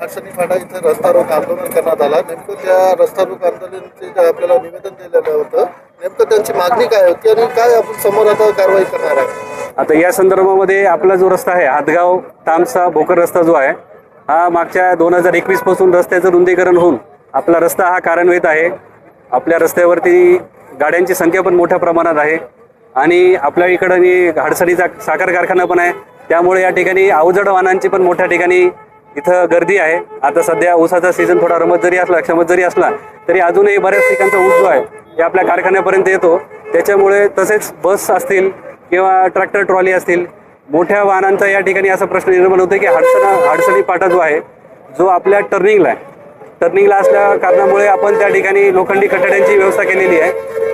अडचणी फाटा इथे रस्ता रोक आंदोलन करण्यात आला. नेमकं त्या रस्ता रोक आंदोलनचे आपल्याला निवेदन दिलेलं होतं नेमकं त्यांची मागणी काय होती आणि काय आपण समोर आता कारवाई करणार आहे आता या संदर्भामध्ये आपला जो रस्ता आहे हातगाव तामसा भोकर रस्ता जो आहे हा मागच्या दोन हजार एकवीसपासून रस्त्याचं रुंदीकरण होऊन आपला रस्ता हा कार्यान्वित आहे. आपल्या रस्त्यावरती गाड्यांची संख्या पण मोठ्या प्रमाणात आहे आणि आपल्या इकडं आणि साखर कारखाना पण आहे. त्यामुळे या ठिकाणी अवजड वाहनांची पण मोठ्या ठिकाणी इथं गर्दी आहे. आता सध्या ऊसाचा सीझन थोडा रमत जरी असला क्षमत जरी असला तरी अजूनही बऱ्याच ठिकाणचा ऊस जो आहे ते आपल्या कारखान्यापर्यंत येतो. त्याच्यामुळे तसेच बस असतील किंवा ट्रॅक्टर ट्रॉली असतील मोठ्या वाहनांचा या ठिकाणी असा प्रश्न निर्माण होतो की हाडसण हाडसणी पाटा जो आहे जो आपल्या टर्निंगला आहे. टर्निंगला असल्या कारणामुळे आपण त्या ठिकाणी लोखंडी कठड्यांची व्यवस्था केलेली आहे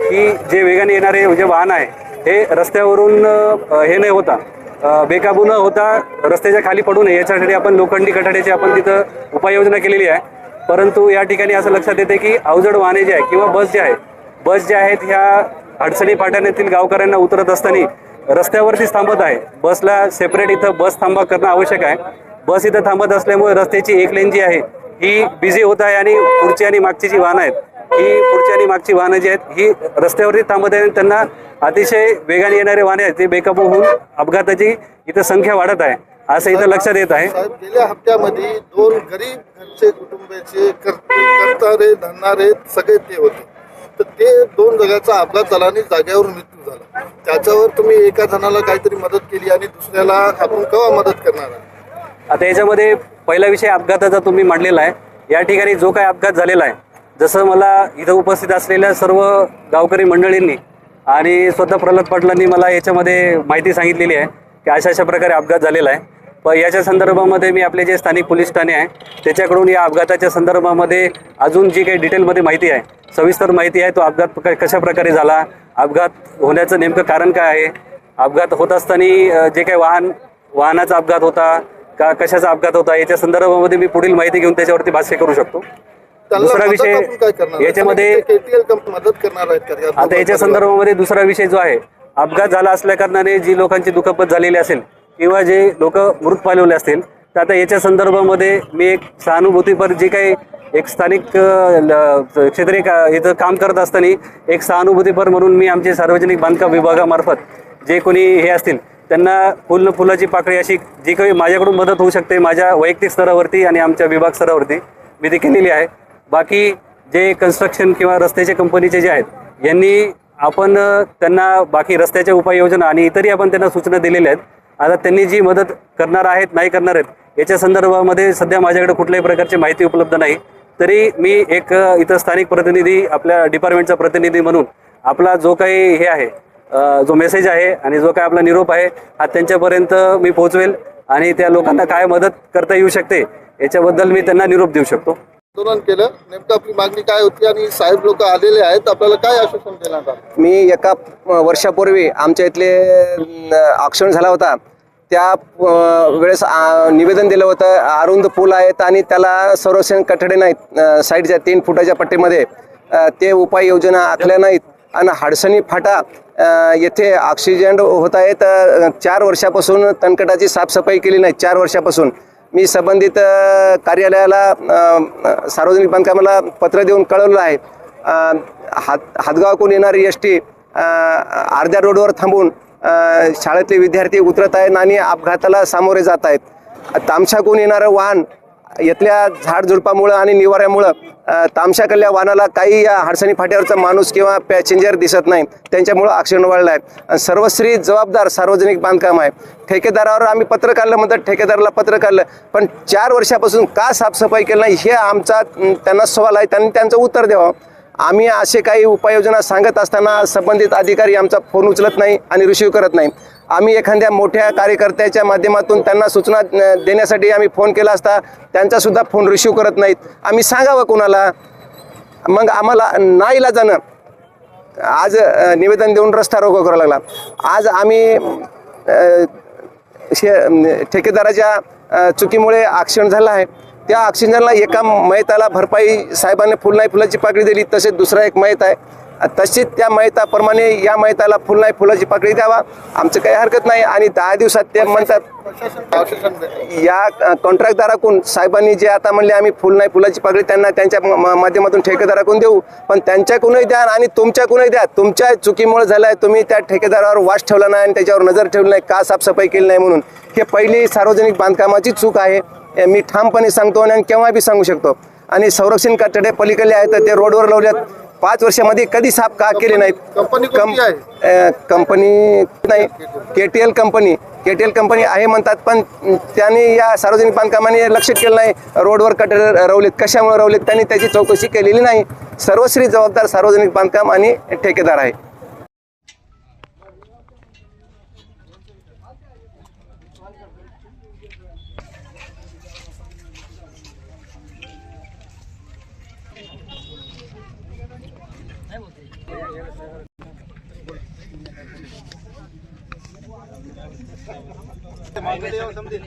की जे वेगाने येणारे जे वाहन आहे हे रस्त्यावरून हे नाही होता बेकाबू न होता रस्त्याच्या खाली पडू नये याच्यासाठी आपण लोखंडी कठाड्याची आपण तिथं उपाययोजना केलेली आहे. परंतु या ठिकाणी असं लक्षात येते की अवजड वाहने जे आहे किंवा बस जे आहे बस ज्या आहेत ह्या अडचणी फाट्यातील गावकऱ्यांना उतरत असताना रस्त्यावरतीच थांबत आहे बसला सेपरेट इथं बस थांबा करणं आवश्यक आहे. बस इथं थांबत असल्यामुळे रस्त्याची एक लेन जी आहे ही बिझी होत आहे आणि पुढची आणि मागची जी वाहनं आहेत ही पुढची आणि मागची वाहनं जी आहेत ही रस्त्यावरती थांबत आहे आणि त्यांना अतिशय वेगाने येणारे वाहने आहेत ते बेकाबू होऊन अपघाताची इथं संख्या वाढत आहे. असं इथं लक्षात येत आहे. गेल्या हप्त्यामध्ये दोन गरीब घरचे कुटुंबाचे कर- करणारे धरणारे सगळे ते होते. तर ते दोन जगाचा अपघात झाला आणि जागेवर मृत्यू झाला. त्याच्यावर तुम्ही एका जणाला काहीतरी मदत केली आणि दुसऱ्याला आपण केव्हा मदत करणार आता याच्यामध्ये पहिला विषय अपघाताचा तुम्ही मांडलेला आहे. या ठिकाणी जो काय अपघात झालेला आहे जसं मला इथं उपस्थित असलेल्या सर्व गावकरी मंडळींनी आणि स्वतः प्रल्हाद पाटलांनी मला याच्यामध्ये माहिती सांगितलेली आहे की अशा अशा प्रकारे अपघात झालेला आहे. पण याच्या संदर्भामध्ये मी आपले जे स्थानिक पोलीस ठाणे आहे त्याच्याकडून या अपघाताच्या संदर्भामध्ये अजून जी काही डिटेलमध्ये माहिती आहे सविस्तर माहिती आहे तो अपघात क- कशा प्रकारे झाला अपघात होण्याचं नेमकं कारण काय आहे अपघात होत असताना जे काही वाहन वाहनाचा अपघात होता का कशाचा अपघात होता याच्या संदर्भामध्ये मी पुढील माहिती घेऊन त्याच्यावरती भाष्य करू शकतो. दुसरा विषय याच्यामध्ये मदत करणार आहेत आता याच्या संदर्भामध्ये दुसरा विषय जो आहे अपघात झाला असल्या कारणाने जी लोकांची दुखापत झालेली असेल किंवा जे लोक मृत पावलेले असतील तर आता याच्या संदर्भामध्ये मी एक सहानुभूतीपर जे काही एक स्थानिक क्षेत्रीय का इथं काम करत असताना एक सहानुभूतीपर म्हणून मी आमचे सार्वजनिक बांधकाम विभागामार्फत जे कोणी हे असतील त्यांना फुल फुलाची पाकळी अशी जी काही माझ्याकडून मदत होऊ शकते माझ्या वैयक्तिक स्तरावरती आणि आमच्या विभाग स्तरावरती मी ती केलेली आहे. बाकी जे कन्स्ट्रक्शन किंवा रस्त्याचे कंपनीचे जे आहेत यांनी आपण त्यांना बाकी रस्त्याच्या उपाययोजना आणि इतरही आपण त्यांना सूचना दिलेल्या आहेत. आता त्यांनी जी मदत करणार आहेत नाही करणार आहेत याच्या संदर्भामध्ये सध्या माझ्याकडे कुठल्याही प्रकारची माहिती उपलब्ध नाही. तरी मी एक इतर इथं स्थानिक प्रतिनिधी आपल्या डिपार्टमेंटचा प्रतिनिधी म्हणून आपला जो काही हे आहे जो मेसेज आहे आणि जो काय आपला निरोप आहे हा त्यांच्यापर्यंत मी पोहोचवेल आणि त्या लोकांना काय मदत करता येऊ शकते याच्याबद्दल मी त्यांना निरोप देऊ शकतो. आंदोलन केलं. नेमकं आपली मागणी काय होती आणि साहेब लोक आलेले आहेत आपल्याला काय आश्वासन देण्यात आलं मी एका वर्षापूर्वी आमच्या इथले ऑक्सिडेंट झाला होता. त्या वेळेस निवेदन दिलं होतं अरुंद पूल आहेत आणि त्याला संरक्षण कठडे नाहीत साईडच्या तीन फुटाच्या पट्टीमध्ये. ते उपाययोजना आखल्या नाहीत. आणि हाडसणी फाटा येथे ऑक्सिजन होत आहेत चार वर्षापासून तणकटाची साफसफाई केली नाही. चार वर्षापासून. मी संबंधित कार्यालयाला सार्वजनिक बांधकामाला पत्र देऊन कळवलं आहे. हात हातगावाकडून येणारी एस टी अर्ध्या रोडवर थांबून शाळेतले विद्यार्थी उतरत आहेत आणि अपघाताला सामोरे जात आहेत. तामशाकून येणारं वाहन इथल्या झाडझुडपामुळं आणि निवाऱ्यामुळं तामशाकल्या तामशाकडल्या वाहनाला काही या हाडसणी फाट्यावरचा माणूस किंवा पॅसेंजर दिसत नाही. त्यांच्यामुळं आक्षण वाढला आहे. आणि सर्वश्री जबाबदार सार्वजनिक बांधकाम आहे. ठेकेदारावर आम्ही पत्र काढलं म्हणतात ठेकेदाराला पत्र काढलं. पण चार वर्षापासून का साफसफाई केलं नाही हे आमचा त्यांना सवाल आहे. त्यांनी त्यांचं उत्तर द्यावं. आम्ही असे काही उपाययोजना सांगत असताना संबंधित अधिकारी आमचा फोन उचलत नाही आणि रिसिव्ह करत नाही. आम्ही एखाद्या मोठ्या कार्यकर्त्याच्या माध्यमातून त्यांना सूचना देण्यासाठी आम्ही फोन केला असता त्यांचासुद्धा फोन रिसिव्ह करत नाहीत. आम्ही सांगावं कोणाला? मग आम्हाला नाईला जाणं. आज निवेदन देऊन रस्ता रोको करावा लागला. आज आम्ही शे ठेकेदाराच्या चुकीमुळे आक्षण झालं आहे. त्या ऑक्सिजनला एका मयताला भरपाई साहेबांनी फुल नाही फुलाची पाकळी दिली तसेच दुसरा एक मयत आहे. तशीच त्या मैताप्रमाणे या मैताला फुल नाही फुलाची पाकळी द्यावा. आमचं काही हरकत नाही. आणि दहा दिवसात ते म्हणतात या कॉन्ट्रॅक्टदाराकडून साहेबांनी जे आता म्हणले आम्ही फुल नाही फुलाची पाकळी त्यांना त्यांच्या माध्यमातून ठेकेदाराकडून देऊ. पण त्यांच्याकडूनही द्या आणि तुमच्याकडूनही द्या. तुमच्या चुकीमुळे झालं आहे तुम्ही त्या ठेकेदारावर वास ठेवला नाही आणि त्याच्यावर नजर ठेवली नाही का साफसफाई केली नाही म्हणून. हे पहिली सार्वजनिक बांधकामाची चूक आहे. मी ठामपणे सांगतो आणि केव्हा बी सांगू शकतो. आणि संरक्षण कठडे पलीकडले आहेत तर ते रोडवर लावल्यात. पाच वर्षामध्ये कधी साफ का केले नाहीत? कंपनी नाही K T L company K T L company आहे म्हणतात पण त्याने या सार्वजनिक बांधकामाने लक्ष केलं नाही. रोडवर कटर रवलेत. कशामुळे रवलेत? त्यांनी त्याची चौकशी केलेली नाही. सर्वश्री जबाबदार सार्वजनिक बांधकाम आणि ठेकेदार आहे. સમજી